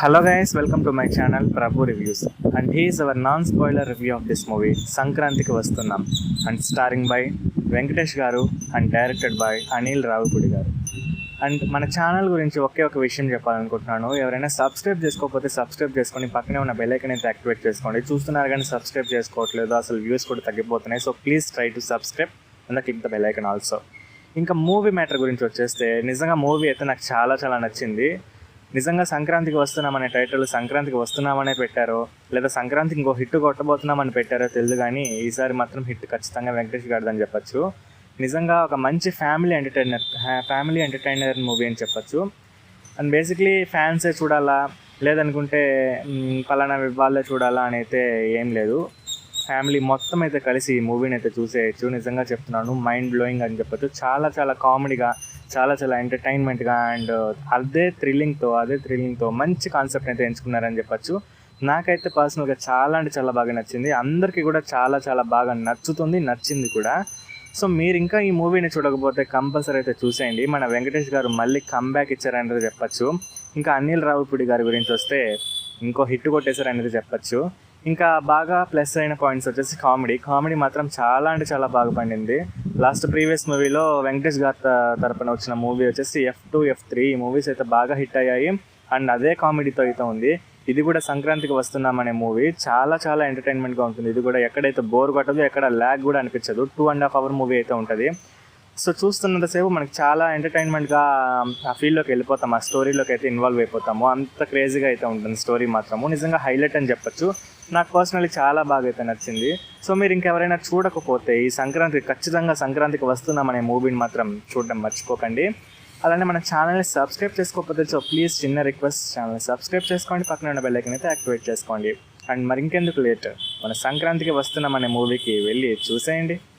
Hello guys welcome to my channel Prabhu reviews and here is our boiler review of this movie Sankranthiki Vasthunnam and starring by Venkatesh garu and directed by Anil Ravipudi garu and మన channel గురించి ఒకే ఒక విషయం చెప్పాలనుకుంటున్నాను. ఎవరైనా subscribe చేసుకోకపోతే subscribe చేసుకొని పక్కనే ఉన్న బెల్ ఐకన్ అయితే యాక్టివేట్ చేసుకోండి. చూస్తున్నారు కానీ సబ్స్క్రైబ్ చేసుకోవట్లేదు. అసలు వ్యూస్ కూడా తగ్గిపోతున్నాయి. So please try to subscribe and click the bell icon also ఇంకా మూవీ మ్యాటర్ గురించి వచ్చేస్తే నిజంగా మూవీ అయితే నాకు చాలా చాలా నచ్చింది. నిజంగా సంక్రాంతికి వస్తున్నామనే టైటిల్ సంక్రాంతికి వస్తున్నామనే పెట్టారో లేదా సంక్రాంతికి ఇంకో హిట్ కొట్టబోతున్నామని పెట్టారో తెలియదు కానీ ఈసారి మాత్రం హిట్ ఖచ్చితంగా వెంకటేష్ గారిదని చెప్పొచ్చు. నిజంగా ఒక మంచి family entertainer family entertainer movie అని చెప్పొచ్చు. అండ్ బేసిక్లీ ఫ్యాన్సే చూడాలా లేదనుకుంటే పలానా వాళ్ళే చూడాలా అని అయితే ఏం లేదు. ఫ్యామిలీ మొత్తం అయితే కలిసి ఈ మూవీని అయితే చూసేయచ్చు. నిజంగా చెప్తున్నాను మైండ్ బ్లోయింగ్ అని చెప్పొచ్చు. చాలా చాలా కామెడీగా చాలా చాలా ఎంటర్టైన్మెంట్గా అండ్ అదే థ్రిల్లింగ్తో అదే థ్రిల్లింగ్తో మంచి కాన్సెప్ట్ అయితే ఎంచుకున్నారని చెప్పొచ్చు. నాకైతే పర్సనల్గా చాలా అంటే చాలా బాగా నచ్చింది. అందరికీ కూడా చాలా చాలా బాగా నచ్చుతుంది నచ్చింది కూడా. సో మీరు ఇంకా ఈ మూవీని చూడకపోతే కంపల్సరీ అయితే చూసేయండి. మన వెంకటేష్ గారు మళ్ళీ కంబ్యాక్ ఇచ్చారనేది చెప్పచ్చు. ఇంకా అనిల్ రావుపూడి గారి గురించి వస్తే ఇంకో హిట్ కొట్టేశారనేది చెప్పచ్చు. ఇంకా బాగా ప్లస్ అయిన పాయింట్స్ వచ్చేసి కామెడీ కామెడీ మాత్రం చాలా అంటే చాలా బాగా పండింది. లాస్ట్ ప్రీవియస్ మూవీలో వెంకటేష్ గారి తరపున వచ్చిన మూవీ వచ్చేసి ఎఫ్ టూ ఎఫ్ త్రీ ఈ మూవీస్ అయితే బాగా హిట్ అయ్యాయి. అండ్ అదే కామెడీతో అయితే ఉంది. ఇది కూడా సంక్రాంతికి వస్తున్నామనే మూవీ. చాలా చాలా ఎంటర్టైన్మెంట్గా ఉంటుంది. ఇది కూడా ఎక్కడైతే బోర్ కొట్టదు ఎక్కడ ల్యాగ్ కూడా అనిపించదు. Two and half hour movie అయితే ఉంటుంది. సో చూస్తున్నంతసేపు మనకి చాలా ఎంటర్టైన్మెంట్గా ఆ ఫీల్డ్లోకి వెళ్ళిపోతాం. ఆ స్టోరీలోకి అయితే ఇన్వాల్వ్ అయిపోతాము. అంత క్రేజీగా అయితే ఉంటుంది స్టోరీ మాత్రము. నిజంగా హైలైట్ అని చెప్పొచ్చు. నాకు పర్సనల్లీ చాలా బాగా అయితే నచ్చింది. సో మీరు ఇంకెవరైనా చూడకపోతే ఈ సంక్రాంతికి ఖచ్చితంగా సంక్రాంతికి వస్తున్నామనే మూవీని మాత్రం చూడడం మర్చిపోకండి. అలానే మన ఛానల్ని సబ్స్క్రైబ్ చేసుకోకపోతే సో ప్లీజ్ చిన్న రిక్వెస్ట్ ఛానల్ని సబ్స్క్రైబ్ చేసుకోండి. పక్కన ఉన్న బెల్ అయితే యాక్టివేట్ చేసుకోండి. అండ్ మరి ఇంకెందుకు లేట్? మన సంక్రాంతికి వస్తున్నామనే మూవీకి వెళ్ళి చూసేయండి.